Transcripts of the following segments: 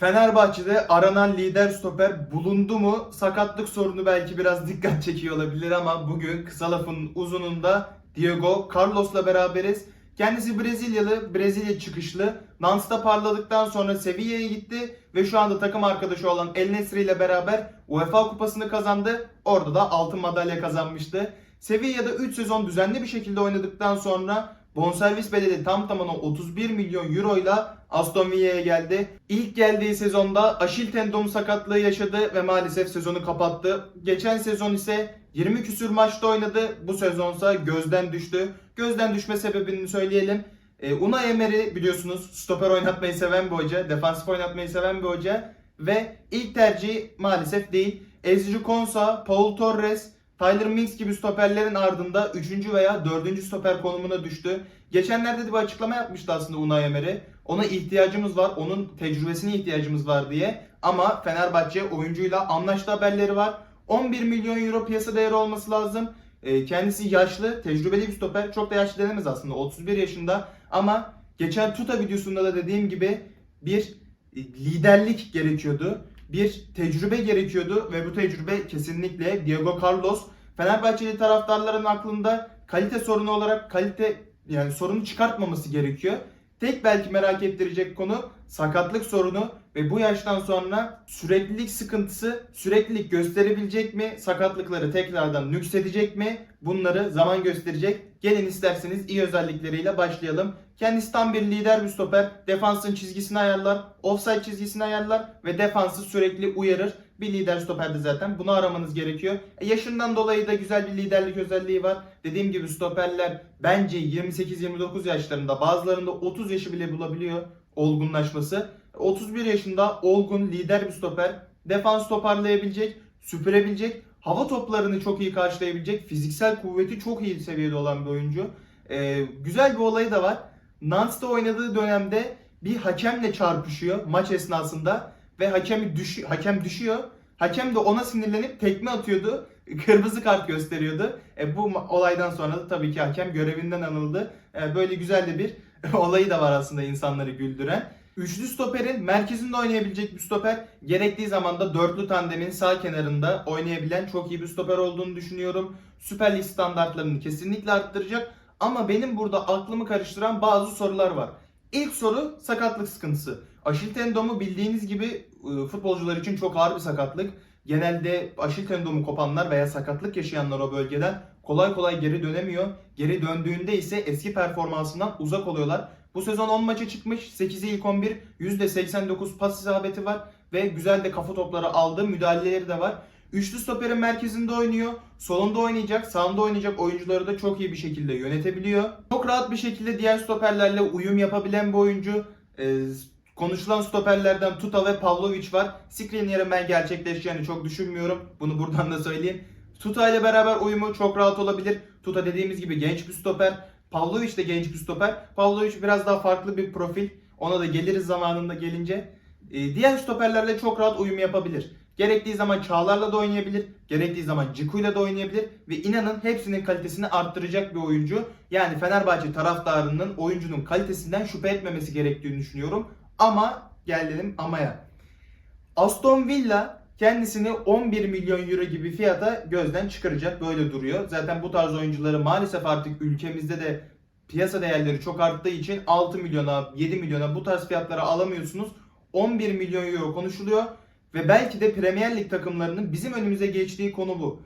Fenerbahçe'de aranan lider stoper bulundu mu? Sakatlık sorunu belki biraz dikkat çekiyor olabilir ama bugün kısa lafın uzununda Diego Carlos'la beraberiz. Kendisi Brezilyalı, Brezilya çıkışlı. Nance'da parladıktan sonra Sevilla'ya gitti ve şu anda takım arkadaşı olan El Nesri ile beraber UEFA kupasını kazandı. Orada da altın madalya kazanmıştı. Sevilla'da 3 sezon düzenli bir şekilde oynadıktan sonra bonservis bedeli tam tamına 31 milyon euro ile Aston Villa'ya geldi. İlk geldiği sezonda Aşil tendonu sakatlığı yaşadı ve maalesef sezonu kapattı. Geçen sezon ise 20 küsür maçta oynadı. Bu sezonsa gözden düştü. Gözden düşme sebebini söyleyelim. Ee, Unai Emery biliyorsunuz stoper oynatmayı seven bir hoca, defansif oynatmayı seven bir hoca ve ilk tercihi maalesef değil. Ezri Konsa, Paul Torres, Tyler Mings gibi stoperlerin ardında 3. veya 4. stoper konumuna düştü. Geçenlerde de bir açıklama yapmıştı aslında Unai Emery. Ona ihtiyacımız var, onun tecrübesine ihtiyacımız var diye. Ama Fenerbahçe oyuncuyla anlaştı haberleri var. 11 milyon euro piyasa değeri olması lazım. E, Kendisi yaşlı, tecrübeli bir stoper. Çok da yaşlı denemez aslında. 31 yaşında. Ama geçen Tuta videosunda da dediğim gibi bir e, liderlik gerekiyordu. Bir tecrübe gerekiyordu ve bu tecrübe kesinlikle Diego Carlos Fenerbahçeli taraftarların aklında kalite sorunu olarak kalite yani sorunu çıkartmaması gerekiyor. Tek belki merak ettirecek konu sakatlık sorunu ve bu yaştan sonra süreklilik sıkıntısı süreklilik gösterebilecek mi? Sakatlıkları tekrardan nüksedecek mi? Bunları zaman gösterecek. Gelin isterseniz iyi özellikleriyle başlayalım. Kendisi tam bir lider bir stoper. Defansın çizgisini ayarlar, offside çizgisini ayarlar ve defansı sürekli uyarır. Bir lider stoperde zaten. Bunu aramanız gerekiyor. E, yaşından dolayı da güzel bir liderlik özelliği var. Dediğim gibi stoperler bence 28-29 yaşlarında bazılarında 30 yaşı bile bulabiliyor olgunlaşması. 31 yaşında olgun lider bir stoper. Defans toparlayabilecek, süpürebilecek, hava toplarını çok iyi karşılayabilecek, fiziksel kuvveti çok iyi seviyede olan bir oyuncu. Ee, güzel bir olayı da var. Nance'da oynadığı dönemde bir hakemle çarpışıyor maç esnasında ve hakemi düş hakem düşüyor. Hakem de ona sinirlenip tekme atıyordu. Kırmızı kart gösteriyordu. E, bu olaydan sonra da tabii ki hakem görevinden alındı. E, böyle güzel de bir olayı da var aslında insanları güldüren. Üçlü stoperin merkezinde oynayabilecek bir stoper. Gerektiği zaman da dörtlü tandemin sağ kenarında oynayabilen çok iyi bir stoper olduğunu düşünüyorum. Süper Lig standartlarını kesinlikle arttıracak. Ama benim burada aklımı karıştıran bazı sorular var. İlk soru sakatlık sıkıntısı. Aşil tendomu bildiğiniz gibi e, futbolcular için çok ağır bir sakatlık. Genelde aşil tendomu kopanlar veya sakatlık yaşayanlar o bölgeden kolay kolay geri dönemiyor. Geri döndüğünde ise eski performansından uzak oluyorlar. Bu sezon 10 maça çıkmış. 8'e ilk 11. %89 pas isabeti var. Ve güzel de kafa topları aldı. Müdahaleleri de var. Üçlü stoperin merkezinde oynuyor. Solunda oynayacak, sağında oynayacak oyuncuları da çok iyi bir şekilde yönetebiliyor. Çok rahat bir şekilde diğer stoperlerle uyum yapabilen bir oyuncu. Ee, konuşulan stoperlerden Tuta ve Pavlovic var. Skriniar'ın ben gerçekleşeceğini çok düşünmüyorum. Bunu buradan da söyleyeyim. Tuta ile beraber uyumu çok rahat olabilir. Tuta dediğimiz gibi genç bir stoper. Pavlovic de genç bir stoper. Pavlovic biraz daha farklı bir profil. Ona da geliriz zamanında gelince. Ee, diğer stoperlerle çok rahat uyum yapabilir. Gerektiği zaman Çağlar'la da oynayabilir. Gerektiği zaman Ciku'yla da oynayabilir. Ve inanın hepsinin kalitesini arttıracak bir oyuncu. Yani Fenerbahçe taraftarının oyuncunun kalitesinden şüphe etmemesi gerektiğini düşünüyorum. Ama gelelim amaya. Aston Villa kendisini 11 milyon euro gibi fiyata gözden çıkaracak böyle duruyor. Zaten bu tarz oyuncuları maalesef artık ülkemizde de piyasa değerleri çok arttığı için 6 milyona 7 milyona bu tarz fiyatlara alamıyorsunuz. 11 milyon euro konuşuluyor ve belki de Premier Lig takımlarının bizim önümüze geçtiği konu bu.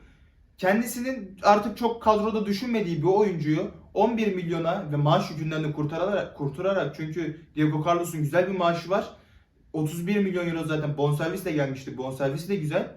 Kendisinin artık çok kadroda düşünmediği bir oyuncuyu 11 milyona ve maaş yükünden de kurtararak, kurtararak çünkü Diego Carlos'un güzel bir maaşı var. 31 milyon euro zaten bonservis de gelmişti. Bonservis de güzel.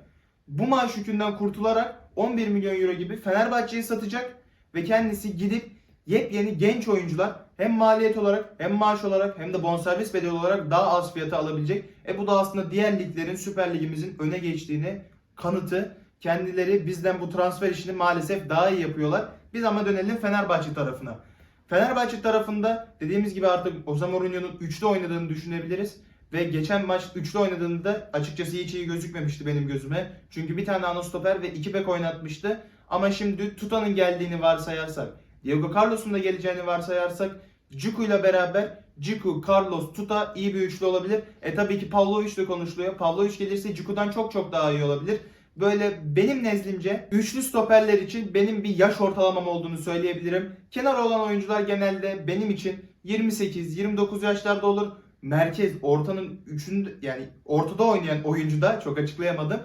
Bu maaş yükünden kurtularak 11 milyon euro gibi Fenerbahçe'yi satacak ve kendisi gidip yepyeni genç oyuncular hem maliyet olarak hem maaş olarak hem de bonservis bedeli olarak daha az fiyata alabilecek. E bu da aslında diğer liglerin Süper Ligimizin öne geçtiğini kanıtı. Kendileri bizden bu transfer işini maalesef daha iyi yapıyorlar. Biz ama dönelim Fenerbahçe tarafına. Fenerbahçe tarafında dediğimiz gibi artık Jose Mourinho'nun üçlü oynadığını düşünebiliriz. Ve geçen maç üçlü oynadığında açıkçası hiç iyi gözükmemişti benim gözüme. Çünkü bir tane ana stoper ve iki bek oynatmıştı. Ama şimdi Tuta'nın geldiğini varsayarsak, Diego Carlos'un da geleceğini varsayarsak, Ciku ile beraber Ciku, Carlos, Tuta iyi bir üçlü olabilir. E tabii ki Pavlovic de konuşuluyor. Pavlovic gelirse Ciku'dan çok çok daha iyi olabilir. Böyle benim nezdimce üçlü stoperler için benim bir yaş ortalamam olduğunu söyleyebilirim. Kenar olan oyuncular genelde benim için 28-29 yaşlarda olur. Merkez ortanın üçünde yani ortada oynayan oyuncu da çok açıklayamadım.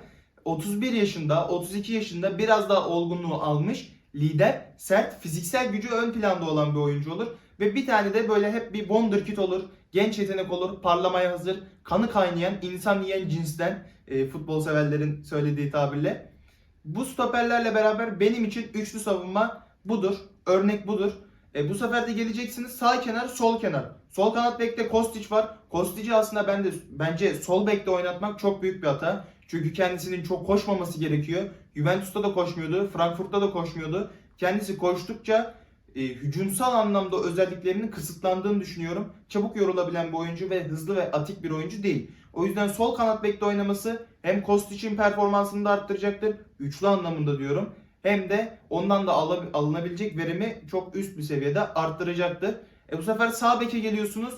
31 yaşında, 32 yaşında biraz daha olgunluğu almış lider, sert, fiziksel gücü ön planda olan bir oyuncu olur. Ve bir tane de böyle hep bir wonderkid olur, genç yetenek olur, parlamaya hazır, kanı kaynayan, insan yiyen cinsten e, futbol severlerin söylediği tabirle. Bu stoperlerle beraber benim için üçlü savunma budur. Örnek budur. E, bu sefer de geleceksiniz sağ kenar, sol kenar. Sol kanat bekte Kostić var. Kostić'i aslında ben de bence sol bekte oynatmak çok büyük bir hata. Çünkü kendisinin çok koşmaması gerekiyor. Juventus'ta da koşmuyordu, Frankfurt'ta da koşmuyordu. Kendisi koştukça e, hücumsal anlamda özelliklerinin kısıtlandığını düşünüyorum. Çabuk yorulabilen bir oyuncu ve hızlı ve atik bir oyuncu değil. O yüzden sol kanat bekte oynaması hem Kostic'in performansını da arttıracaktır. Üçlü anlamında diyorum. Hem de ondan da al- alınabilecek verimi çok üst bir seviyede arttıracaktır. E bu sefer sağ beke geliyorsunuz.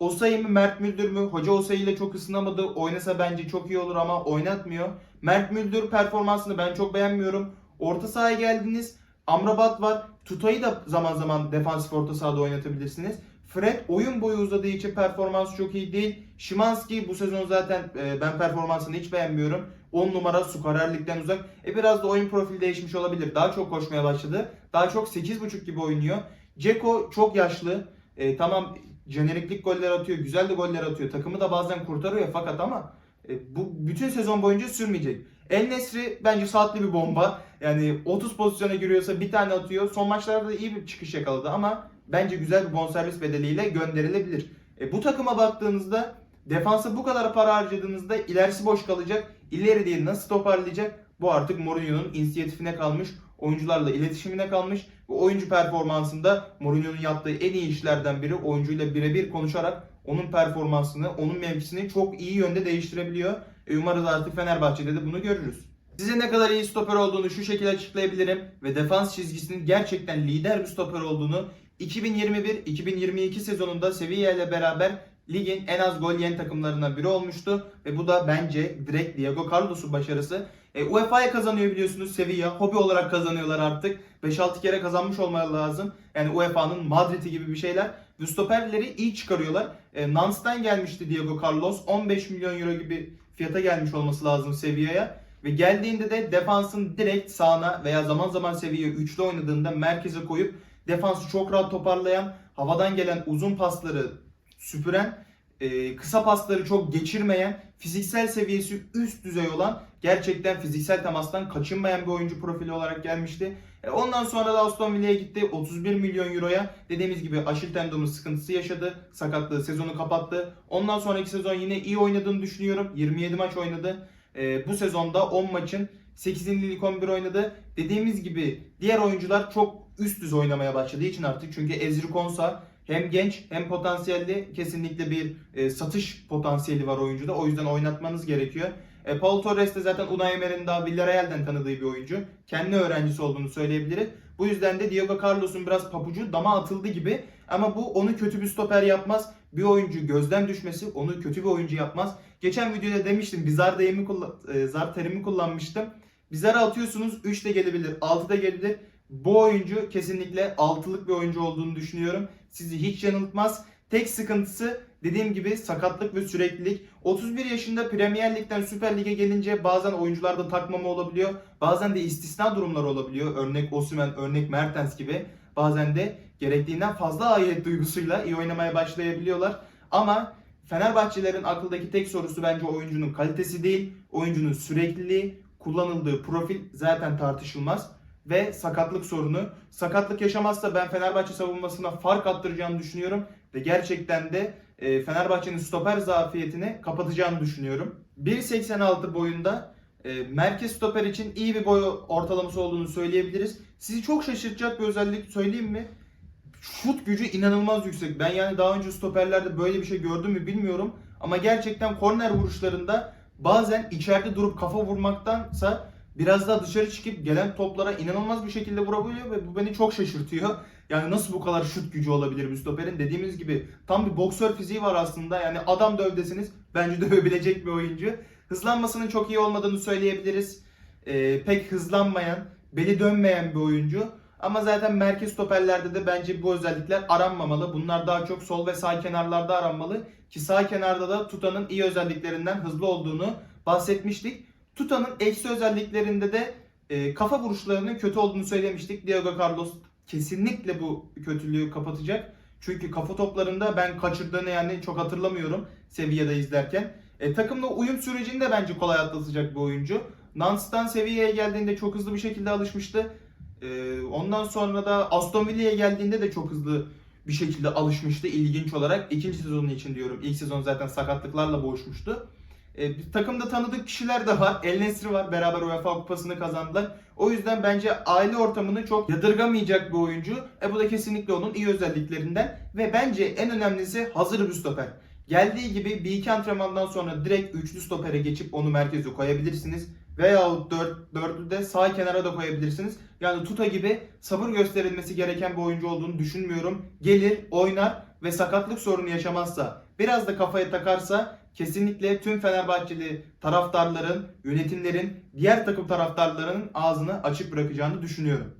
Osayi mi Mert Müldür mü? Hoca Osayi ile çok ısınamadı. Oynasa bence çok iyi olur ama oynatmıyor. Mert Müldür performansını ben çok beğenmiyorum. Orta sahaya geldiniz. Amrabat var. Tutay'ı da zaman zaman defansif orta sahada oynatabilirsiniz. Fred oyun boyu uzadığı için performansı çok iyi değil. Şimanski bu sezon zaten e, ben performansını hiç beğenmiyorum. 10 numara skorerlikten uzak. E biraz da oyun profili değişmiş olabilir. Daha çok koşmaya başladı. Daha çok 8.5 gibi oynuyor. Ceko çok yaşlı. E, tamam jeneriklik goller atıyor. Güzel de goller atıyor. Takımı da bazen kurtarıyor fakat ama e, bu bütün sezon boyunca sürmeyecek. El Nesri bence saatli bir bomba. Yani 30 pozisyona giriyorsa bir tane atıyor. Son maçlarda da iyi bir çıkış yakaladı ama bence güzel bir bonservis bedeliyle gönderilebilir. E, bu takıma baktığınızda defansa bu kadar para harcadığınızda ilerisi boş kalacak. İleri değil nasıl toparlayacak? Bu artık Mourinho'nun inisiyatifine kalmış. Oyuncularla iletişimine kalmış. Ve oyuncu performansında Mourinho'nun yaptığı en iyi işlerden biri oyuncuyla birebir konuşarak onun performansını, onun mevkisini çok iyi yönde değiştirebiliyor. E, umarız artık Fenerbahçe'de de bunu görürüz. Size ne kadar iyi stoper olduğunu şu şekilde açıklayabilirim ve defans çizgisinin gerçekten lider bir stoper olduğunu 2021-2022 sezonunda Sevilla ile beraber ligin en az gol yiyen takımlarından biri olmuştu ve bu da bence direkt Diego Carlos'un başarısı. E, UEFA'ya kazanıyor biliyorsunuz Sevilla. Hobi olarak kazanıyorlar artık. 5-6 kere kazanmış olmaları lazım. Yani UEFA'nın Madrid'i gibi bir şeyler. Ve stoperleri iyi çıkarıyorlar. E, Nance'den gelmişti Diego Carlos. 15 milyon euro gibi fiyata gelmiş olması lazım Sevilla'ya. Ve geldiğinde de defansın direkt sağına veya zaman zaman seviye üçlü oynadığında merkeze koyup defansı çok rahat toparlayan, havadan gelen uzun pasları süpüren, e, kısa pasları çok geçirmeyen, fiziksel seviyesi üst düzey olan, gerçekten fiziksel temastan kaçınmayan bir oyuncu profili olarak gelmişti. E, ondan sonra da Aston Villa'ya gitti 31 milyon euroya. Dediğimiz gibi Aşil tendonu sıkıntısı yaşadı. Sakatlığı sezonu kapattı. Ondan sonraki sezon yine iyi oynadığını düşünüyorum. 27 maç oynadı. E, bu sezonda 10 maçın 8'in lig 11 oynadı. Dediğimiz gibi diğer oyuncular çok üst düzey oynamaya başladığı için artık çünkü Ezri Konsa hem genç hem potansiyelli kesinlikle bir e, satış potansiyeli var oyuncuda. O yüzden oynatmanız gerekiyor. E, Paul Torres de zaten Unai Emery'nin daha Villarreal'den tanıdığı bir oyuncu. Kendi öğrencisi olduğunu söyleyebiliriz. Bu yüzden de Diego Carlos'un biraz papucu dama atıldı gibi. Ama bu onu kötü bir stoper yapmaz. Bir oyuncu gözden düşmesi onu kötü bir oyuncu yapmaz. Geçen videoda demiştim. Bizar deyimi kullan, e, zar terimi kullanmıştım. Bizar'a atıyorsunuz 3 de gelebilir, 6 da gelebilir. Bu oyuncu kesinlikle altılık bir oyuncu olduğunu düşünüyorum. Sizi hiç yanıltmaz. Tek sıkıntısı dediğim gibi sakatlık ve süreklilik. 31 yaşında Premier Lig'den Süper Lig'e gelince bazen oyuncularda takmama olabiliyor. Bazen de istisna durumlar olabiliyor. Örnek Osimhen, örnek Mertens gibi. Bazen de gerektiğinden fazla aidiyet duygusuyla iyi oynamaya başlayabiliyorlar. Ama Fenerbahçelerin akıldaki tek sorusu bence oyuncunun kalitesi değil. Oyuncunun sürekliliği, kullanıldığı profil zaten tartışılmaz ve sakatlık sorunu. Sakatlık yaşamazsa ben Fenerbahçe savunmasına fark attıracağını düşünüyorum ve gerçekten de e, Fenerbahçe'nin stoper zafiyetini kapatacağını düşünüyorum. 1.86 boyunda e, merkez stoper için iyi bir boy ortalaması olduğunu söyleyebiliriz. Sizi çok şaşırtacak bir özellik söyleyeyim mi? Şut gücü inanılmaz yüksek. Ben yani daha önce stoperlerde böyle bir şey gördüm mü bilmiyorum. Ama gerçekten korner vuruşlarında bazen içeride durup kafa vurmaktansa biraz daha dışarı çıkıp gelen toplara inanılmaz bir şekilde vurabiliyor ve bu beni çok şaşırtıyor. Yani nasıl bu kadar şut gücü olabilir bir stoperin? Dediğimiz gibi tam bir boksör fiziği var aslında. Yani adam dövdesiniz bence dövebilecek bir oyuncu. Hızlanmasının çok iyi olmadığını söyleyebiliriz. Ee, pek hızlanmayan, beli dönmeyen bir oyuncu. Ama zaten merkez stoperlerde de bence bu özellikler aranmamalı. Bunlar daha çok sol ve sağ kenarlarda aranmalı. Ki sağ kenarda da Tuta'nın iyi özelliklerinden hızlı olduğunu bahsetmiştik. Tuta'nın eksi özelliklerinde de e, kafa vuruşlarının kötü olduğunu söylemiştik. Diego Carlos kesinlikle bu kötülüğü kapatacak. Çünkü kafa toplarında ben kaçırdığını yani çok hatırlamıyorum Sevilla'da izlerken. E, takımla uyum sürecini de bence kolay atlatacak bir oyuncu. Nance'dan Sevilla'ya geldiğinde çok hızlı bir şekilde alışmıştı. E, ondan sonra da Aston Villa'ya geldiğinde de çok hızlı bir şekilde alışmıştı ilginç olarak. İkinci sezonu için diyorum. İlk sezon zaten sakatlıklarla boğuşmuştu. E, takımda tanıdık kişiler de var. El Nesri var. Beraber UEFA Kupası'nı kazandılar. O yüzden bence aile ortamını çok yadırgamayacak bir oyuncu. E bu da kesinlikle onun iyi özelliklerinden. Ve bence en önemlisi hazır bir stoper. Geldiği gibi bir iki antrenmandan sonra direkt üçlü stopere geçip onu merkeze koyabilirsiniz. Veyahut dört, dördü de sağ kenara da koyabilirsiniz. Yani Tuta gibi sabır gösterilmesi gereken bir oyuncu olduğunu düşünmüyorum. Gelir, oynar ve sakatlık sorunu yaşamazsa, biraz da kafaya takarsa kesinlikle tüm Fenerbahçeli taraftarların, yönetimlerin, diğer takım taraftarlarının ağzını açık bırakacağını düşünüyorum.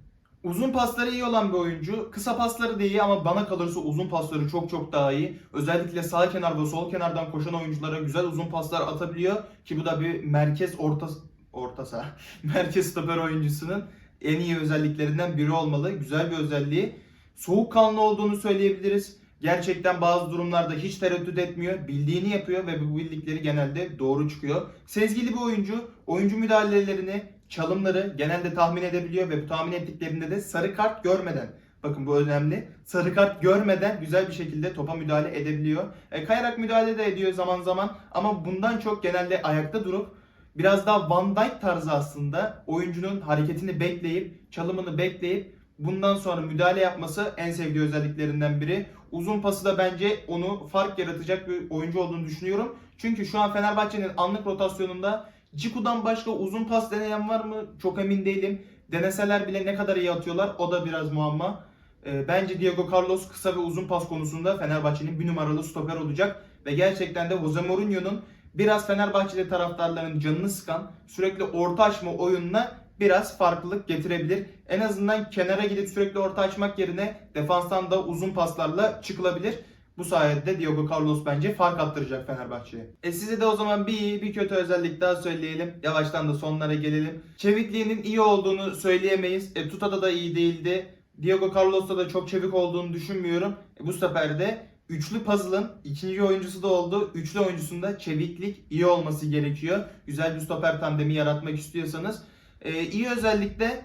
Uzun pasları iyi olan bir oyuncu. Kısa pasları da iyi ama bana kalırsa uzun pasları çok çok daha iyi. Özellikle sağ kenar ve sol kenardan koşan oyunculara güzel uzun paslar atabiliyor. Ki bu da bir merkez orta orta saha, merkez stoper oyuncusunun en iyi özelliklerinden biri olmalı. Güzel bir özelliği. Soğukkanlı olduğunu söyleyebiliriz. Gerçekten bazı durumlarda hiç tereddüt etmiyor. Bildiğini yapıyor ve bu bildikleri genelde doğru çıkıyor. Sezgili bir oyuncu. Oyuncu müdahalelerini, çalımları genelde tahmin edebiliyor ve bu tahmin ettiklerinde de sarı kart görmeden Bakın bu önemli. Sarı kart görmeden güzel bir şekilde topa müdahale edebiliyor. E, kayarak müdahale de ediyor zaman zaman ama bundan çok genelde ayakta durup biraz daha Van Dijk tarzı aslında oyuncunun hareketini bekleyip, çalımını bekleyip bundan sonra müdahale yapması en sevdiği özelliklerinden biri. Uzun pası da bence onu fark yaratacak bir oyuncu olduğunu düşünüyorum. Çünkü şu an Fenerbahçe'nin anlık rotasyonunda Ciku'dan başka uzun pas deneyen var mı? Çok emin değilim. Deneseler bile ne kadar iyi atıyorlar o da biraz muamma. Ee, bence Diego Carlos kısa ve uzun pas konusunda Fenerbahçe'nin bir numaralı stoper olacak. Ve gerçekten de Jose Mourinho'nun biraz Fenerbahçeli taraftarların canını sıkan sürekli orta açma oyununa biraz farklılık getirebilir. En azından kenara gidip sürekli orta açmak yerine defanstan da uzun paslarla çıkılabilir. Bu sayede Diego Carlos bence fark attıracak Fenerbahçe'ye. E size de o zaman bir iyi bir kötü özellik daha söyleyelim. Yavaştan da sonlara gelelim. Çevikliğinin iyi olduğunu söyleyemeyiz. E, Tuta'da da iyi değildi. Diego Carlos'ta da çok çevik olduğunu düşünmüyorum. E, bu sefer de üçlü puzzle'ın ikinci oyuncusu da oldu. Üçlü oyuncusunda çeviklik iyi olması gerekiyor. Güzel bir stoper tandemi yaratmak istiyorsanız. E, iyi özellikle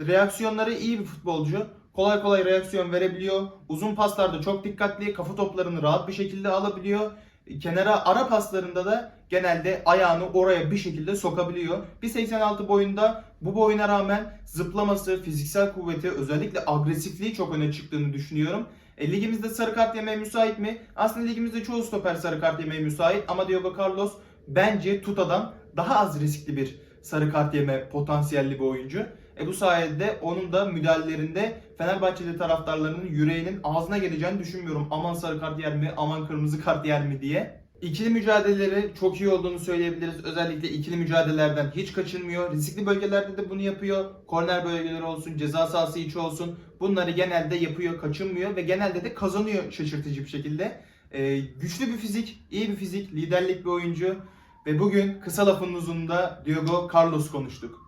reaksiyonları iyi bir futbolcu. Kolay kolay reaksiyon verebiliyor. Uzun paslarda çok dikkatli. Kafa toplarını rahat bir şekilde alabiliyor. Kenara ara paslarında da genelde ayağını oraya bir şekilde sokabiliyor. 1.86 boyunda bu boyuna rağmen zıplaması, fiziksel kuvveti, özellikle agresifliği çok öne çıktığını düşünüyorum. E, ligimizde sarı kart yemeye müsait mi? Aslında ligimizde çoğu stoper sarı kart yemeye müsait ama Diego Carlos bence Tuta'dan daha az riskli bir sarı kart yeme potansiyelli bir oyuncu. E bu sayede onun da müdahalelerinde Fenerbahçeli taraftarlarının yüreğinin ağzına geleceğini düşünmüyorum. Aman sarı kart yer mi, aman kırmızı kart yer mi diye. İkili mücadeleleri çok iyi olduğunu söyleyebiliriz. Özellikle ikili mücadelelerden hiç kaçınmıyor. Riskli bölgelerde de bunu yapıyor. Korner bölgeleri olsun, ceza sahası içi olsun. Bunları genelde yapıyor, kaçınmıyor ve genelde de kazanıyor şaşırtıcı bir şekilde. Ee, güçlü bir fizik, iyi bir fizik, liderlik bir oyuncu. Ve bugün kısa lafın uzununda Diego Carlos konuştuk.